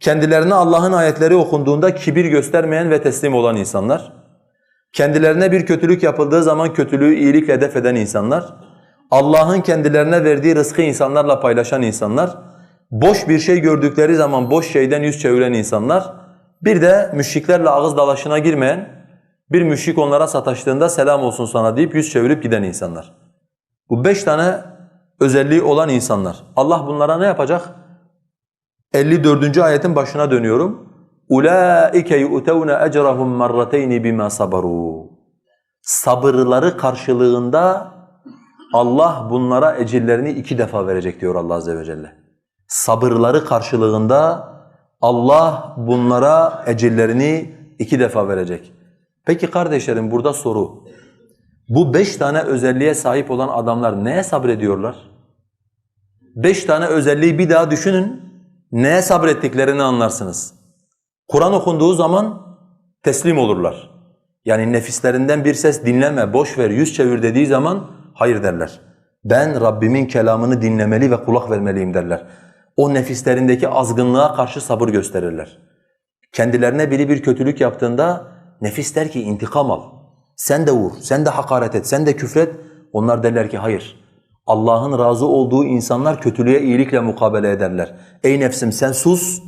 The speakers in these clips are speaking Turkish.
kendilerine Allah'ın ayetleri okunduğunda kibir göstermeyen ve teslim olan insanlar, kendilerine bir kötülük yapıldığı zaman kötülüğü iyilikle def eden insanlar, Allah'ın kendilerine verdiği rızkı insanlarla paylaşan insanlar, boş bir şey gördükleri zaman boş şeyden yüz çeviren insanlar, bir de müşriklerle ağız dalaşına girmeyen, bir müşrik onlara sataştığında selam olsun sana deyip yüz çevirip giden insanlar. Bu beş tane özelliği olan insanlar. Allah bunlara ne yapacak? 54. ayetin başına dönüyorum. Ulaike yu'tevne ecrahum marratayn bima sabaru. Sabırları karşılığında Allah bunlara ecirlerini iki defa verecek diyor Allah azze ve celle. Sabırları karşılığında Allah bunlara ecirlerini iki defa verecek. Peki kardeşlerim burada soru. Bu beş tane özelliğe sahip olan adamlar neye sabrediyorlar? Beş tane özelliği bir daha düşünün. Neye sabrettiklerini anlarsınız. Kur'an okunduğu zaman teslim olurlar. Yani nefislerinden bir ses dinleme, boş ver, yüz çevir dediği zaman hayır derler. Ben Rabbimin kelamını dinlemeli ve kulak vermeliyim derler. O nefislerindeki azgınlığa karşı sabır gösterirler. Kendilerine biri bir kötülük yaptığında nefis der ki intikam al. Sen de vur, sen de hakaret et, sen de küfret. Onlar derler ki hayır. Allah'ın razı olduğu insanlar kötülüğe iyilikle mukabele ederler. Ey nefsim sen sus,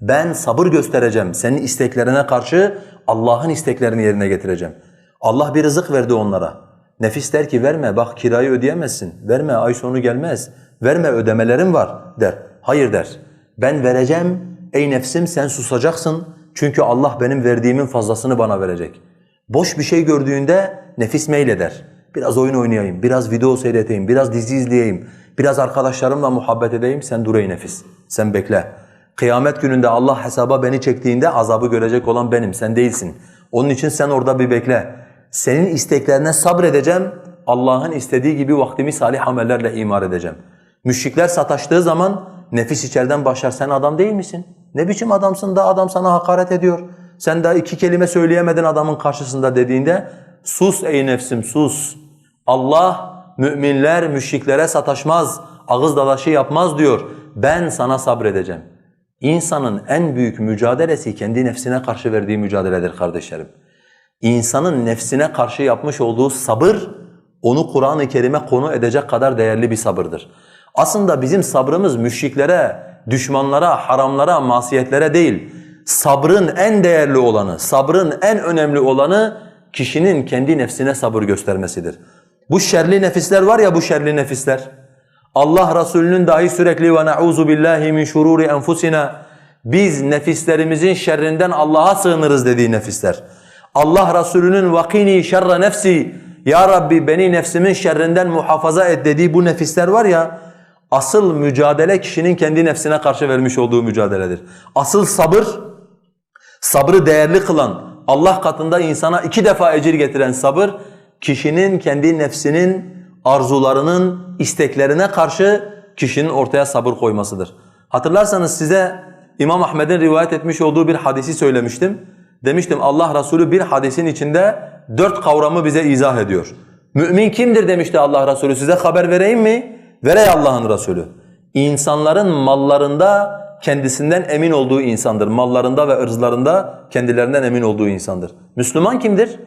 ben sabır göstereceğim. Senin isteklerine karşı Allah'ın isteklerini yerine getireceğim. Allah bir rızık verdi onlara. Nefis der ki verme bak kirayı ödeyemezsin. Verme ay sonu gelmez. Verme ödemelerim var der. Hayır der. Ben vereceğim. Ey nefsim sen susacaksın. Çünkü Allah benim verdiğimin fazlasını bana verecek. Boş bir şey gördüğünde nefis meyleder. Biraz oyun oynayayım, biraz video seyredeyim, biraz dizi izleyeyim, biraz arkadaşlarımla muhabbet edeyim. Sen dur ey nefis, sen bekle. Kıyamet gününde Allah hesaba beni çektiğinde azabı görecek olan benim, sen değilsin. Onun için sen orada bir bekle. Senin isteklerine sabredeceğim, Allah'ın istediği gibi vaktimi salih amellerle imar edeceğim. Müşrikler sataştığı zaman nefis içeriden başlar, sen adam değil misin? Ne biçim adamsın da adam sana hakaret ediyor. Sen daha iki kelime söyleyemedin adamın karşısında dediğinde sus ey nefsim sus. Allah müminler müşriklere sataşmaz, ağız dalaşı yapmaz diyor. Ben sana sabredeceğim. İnsanın en büyük mücadelesi kendi nefsine karşı verdiği mücadeledir kardeşlerim. İnsanın nefsine karşı yapmış olduğu sabır onu Kur'an-ı Kerim'e konu edecek kadar değerli bir sabırdır. Aslında bizim sabrımız müşriklere, düşmanlara, haramlara, masiyetlere değil, sabrın en değerli olanı, sabrın en önemli olanı kişinin kendi nefsine sabır göstermesidir. Bu şerli nefisler var ya bu şerli nefisler. Allah Resulü'nün dahi sürekli ve na'uzu billahi min şururi enfusina biz nefislerimizin şerrinden Allah'a sığınırız dediği nefisler. Allah Resulü'nün vakini şerre nefsi ya Rabbi beni nefsimin şerrinden muhafaza et dediği bu nefisler var ya asıl mücadele kişinin kendi nefsine karşı vermiş olduğu mücadeledir. Asıl sabır sabrı değerli kılan Allah katında insana iki defa ecir getiren sabır kişinin kendi nefsinin arzularının isteklerine karşı kişinin ortaya sabır koymasıdır. Hatırlarsanız size İmam Ahmed'in rivayet etmiş olduğu bir hadisi söylemiştim. Demiştim Allah Resulü bir hadisin içinde dört kavramı bize izah ediyor. Mümin kimdir demişti Allah Resulü size haber vereyim mi? Verey Allah'ın Resulü. İnsanların mallarında kendisinden emin olduğu insandır. Mallarında ve ırzlarında kendilerinden emin olduğu insandır. Müslüman kimdir?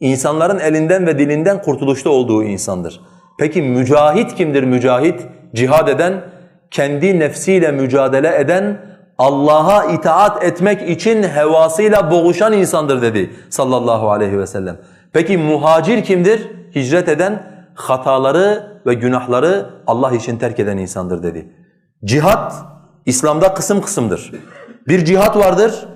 İnsanların elinden ve dilinden kurtuluşta olduğu insandır. Peki mücahit kimdir mücahit? Cihad eden, kendi nefsiyle mücadele eden, Allah'a itaat etmek için hevasıyla boğuşan insandır dedi sallallahu aleyhi ve sellem. Peki muhacir kimdir? Hicret eden, hataları ve günahları Allah için terk eden insandır dedi. Cihat, İslam'da kısım kısımdır. Bir cihat vardır,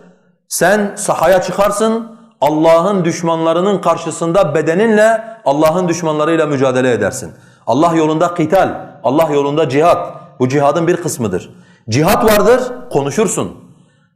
sen sahaya çıkarsın, Allah'ın düşmanlarının karşısında bedeninle Allah'ın düşmanlarıyla mücadele edersin. Allah yolunda kital, Allah yolunda cihat. Bu cihadın bir kısmıdır. Cihat vardır, konuşursun.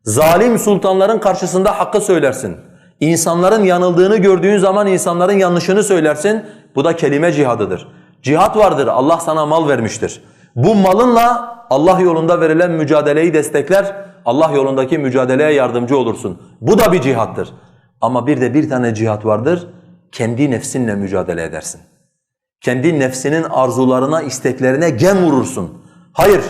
Zalim sultanların karşısında hakkı söylersin. İnsanların yanıldığını gördüğün zaman insanların yanlışını söylersin. Bu da kelime cihadıdır. Cihat vardır, Allah sana mal vermiştir. Bu malınla Allah yolunda verilen mücadeleyi destekler, Allah yolundaki mücadeleye yardımcı olursun. Bu da bir cihattır. Ama bir de bir tane cihat vardır, kendi nefsinle mücadele edersin. Kendi nefsinin arzularına, isteklerine gem vurursun. Hayır,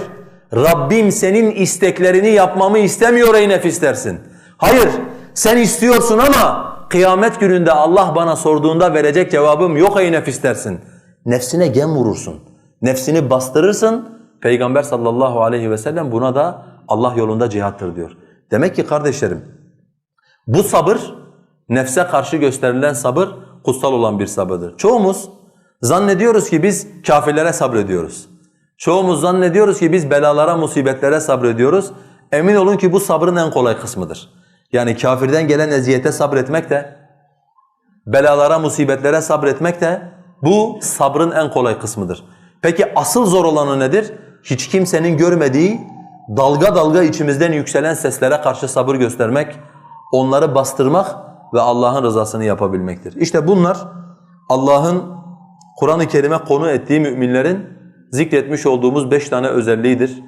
Rabbim senin isteklerini yapmamı istemiyor ey nefis dersin. Hayır, sen istiyorsun ama kıyamet gününde Allah bana sorduğunda verecek cevabım yok ey nefis dersin. Nefsine gem vurursun. Nefsini bastırırsın. Peygamber sallallahu aleyhi ve sellem buna da Allah yolunda cihattır diyor. Demek ki kardeşlerim bu sabır nefse karşı gösterilen sabır kutsal olan bir sabırdır. Çoğumuz zannediyoruz ki biz kafirlere sabrediyoruz. Çoğumuz zannediyoruz ki biz belalara, musibetlere sabrediyoruz. Emin olun ki bu sabrın en kolay kısmıdır. Yani kafirden gelen eziyete sabretmek de, belalara, musibetlere sabretmek de bu sabrın en kolay kısmıdır. Peki asıl zor olanı nedir? Hiç kimsenin görmediği dalga dalga içimizden yükselen seslere karşı sabır göstermek, onları bastırmak ve Allah'ın rızasını yapabilmektir. İşte bunlar Allah'ın Kur'an-ı Kerim'e konu ettiği müminlerin zikretmiş olduğumuz beş tane özelliğidir.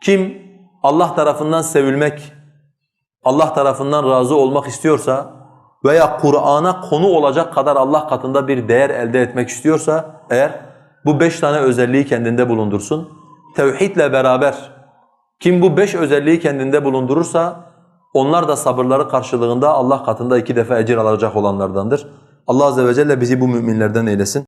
Kim Allah tarafından sevilmek, Allah tarafından razı olmak istiyorsa veya Kur'an'a konu olacak kadar Allah katında bir değer elde etmek istiyorsa eğer bu beş tane özelliği kendinde bulundursun. Tevhidle beraber kim bu beş özelliği kendinde bulundurursa onlar da sabırları karşılığında Allah katında iki defa ecir alacak olanlardandır. Allah azze ve celle bizi bu müminlerden eylesin.